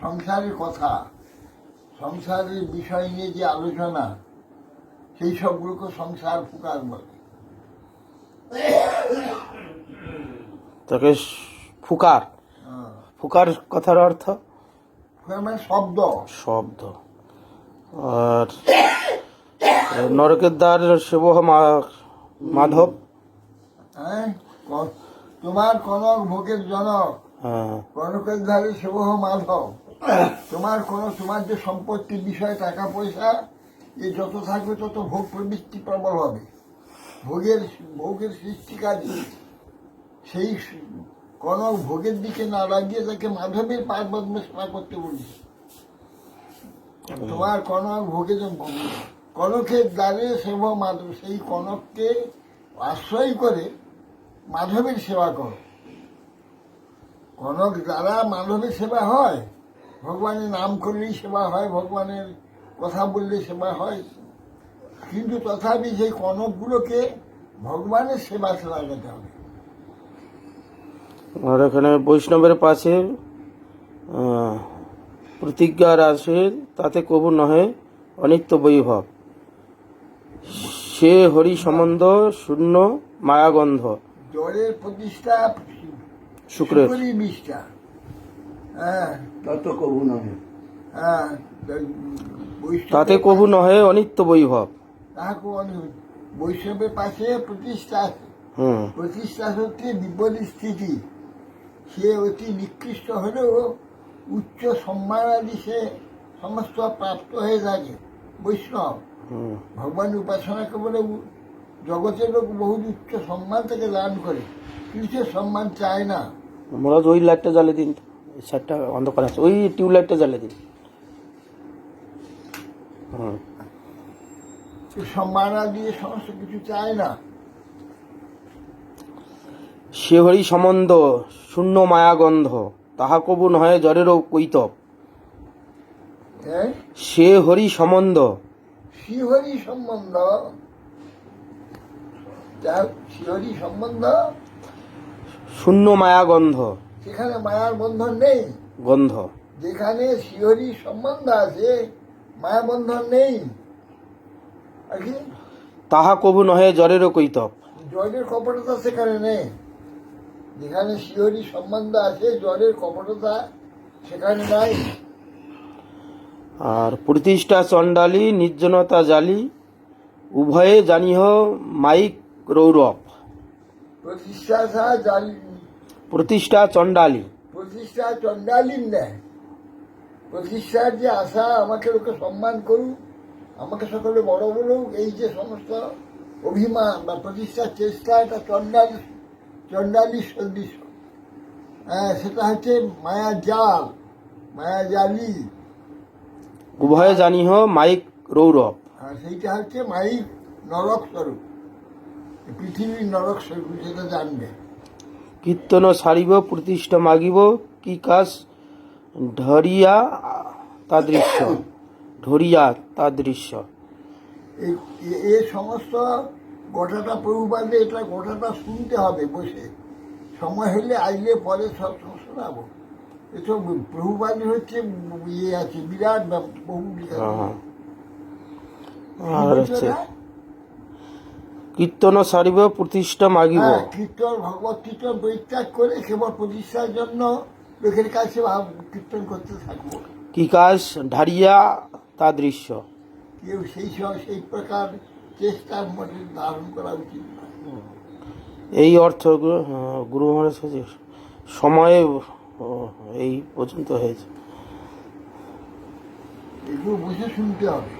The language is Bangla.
সংসারের কথা সংসারের বিষয় নিয়ে যে আলোচনা সেই সবগুলোকে সংসার ফুকার বলে। তাকে ফুকার। হ্যাঁ। ফুকার কথার অর্থ? মানে শব্দ। শব্দ। আর নরকের দ্বার শিব মাধব। হ্যাঁ তোমার কনক ভোগের জনক। হ্যাঁ। কনকের ধারে শিব মাধব। তোমার কোন, তোমার যে সম্পত্তি বিষয় টাকা পয়সা, এ যত থাকবে তত ভোগ প্রবৃত্তি প্রবল হবে। ভোগের ভোগের সৃষ্টিকারী, সেই কনক ভোগের দিকে না লাগিয়ে তাকে মাধবের পদ্ম সেবা করতে বলি তোমার কনক ভোগে কনকের দ্বারে সেব মাধব, সেই কনককে আশ্রয় করে মাধবের সেবা করো। কনক দ্বারা মাধবের সেবা হয় ভগবানের নাম করলেই সেবা হয় ভগবানের কথা বললে সেবা হয়। কিন্তু তথাপি সেই কনকগুলোকে ভগবানের সেবা লাগাতে হবে। আর এখানে বৈষ্ণবের পাশে আহ, প্রতিজ্ঞা আছে তাতে কবু নহে অনিত্য বৈভব। সে হরি সম্বন্ধ শূন্য মায়াগন্ধ। জলের প্রতিষ্ঠা শুক্রের। বিষটা হ্যাঁ। তত কবু নহে। হ্যাঁ তাতে কবু নহে অনিত্য বৈভব। তাহাকে বৈষ্ণবের পাশে প্রতিষ্ঠা আছে। প্রতিষ্ঠা হচ্ছে বিপরীত স্থিতি। সে অতি নিকৃষ্ট হলেও উচ্চ সম্মান সম্মানাদি সে সমস্ত প্রাপ্ত হয়ে থাকে। বৈষ্ণব। ভগবান উপাসনাকে বলে উ- জগতের লোক বহু উচ্চ সম্মান থেকে দান করে। কিন্তু সম্মান চায় না। মহারাজ ওই লাইটটা জ্বালিয়ে দিন। সাইডটা অন্ধকার আছে। ওই টিউবলাইটটা জ্বালিয়ে দিন। হুম। সে সম্মান সমস্ত কিছু চায় না। সে হরি সম্বন্ধ শূন্য মায়াগন্ধ তাহা কবু নহে জ্বরেরও কৈতব হ্যাঁ? সে হরি সম্বন্ধ। শ্রীহরি সম্বন্ধ? যার শ্রীহরি সম্বন্ধ। শূন্য মায়াগন্ধ সেখানে মায়ার বন্ধন নেই। গন্ধ। যেখানে শিহরি সম্বন্ধ আছে মায়া বন্ধন নেই। তাহা কবু নহে জ্বরেরও কৈতব জ্বরের কপটতা সেখানে নেই। যেখানে শিহরি সম্বন্ধ আছে জ্বরের কপটতা সেখানে নাই। আর প্রতিষ্ঠা চণ্ডালী নির্জনতা জালি উভয়ে জানিহ মাইক রৌরব। প্রতিষ্ঠা জাল প্রতিষ্ঠা চণ্ডালী। প্রতিষ্ঠা চণ্ডালীর নেয় প্রতিষ্ঠার যে আশা আমাকে লোকে সম্মান করুক আমাকে সকলে বড় বলুক এই যে সমস্ত অভিমান বা প্রতিষ্ঠার চেষ্টা এটা চণ্ডালী চণ্ডালী সদৃশ। হ্যাঁ সেটা হচ্ছে মায়া জাল মায়া জালি। উভয়ে জানিহ মাইক রৌরব। হ্যাঁ সেইটা হচ্ছে মাইক নরক স্বরূপ। পৃথিবীর নরক স্বরূপ সেটা জানবে। কীর্তন সারিব প্রতিষ্ঠা মাগিব কি কাজ ঢরিয়া তাদৃশ্য ঢরিয়া তাদৃশ্য এই এ- এ সমস্ত গোটাটা প্রভুবাদে এটা গোটাটা শুনতে হবে বসে সময় হলে আইলে পরে সব শোনাবো এসব প্রভুবাদী হচ্ছে ইয়ে আছে বিরাট বহু বিরাট। হ্যাঁ। আর হচ্ছে? কীর্তন সারিব প্রতিষ্ঠা মাগিব। হ্যাঁ, কীর্তন ভগবত কীর্তন পরিত্যাগ করে কেবল প্রতিষ্ঠার জন্য লোকের কাছে কীর্তন করতে থাকব। কি কাজ? ঢারিয়া তাদৃশ্য কেউ সেই সব সেই প্রকার চেষ্টার মধ্যে ধারণ করা উচিত এই অর্থ গুরু মহারাজ কাছে সময়ে এই পর্যন্ত হয়েছে। এগুলো বুঝে শুনতে হবে।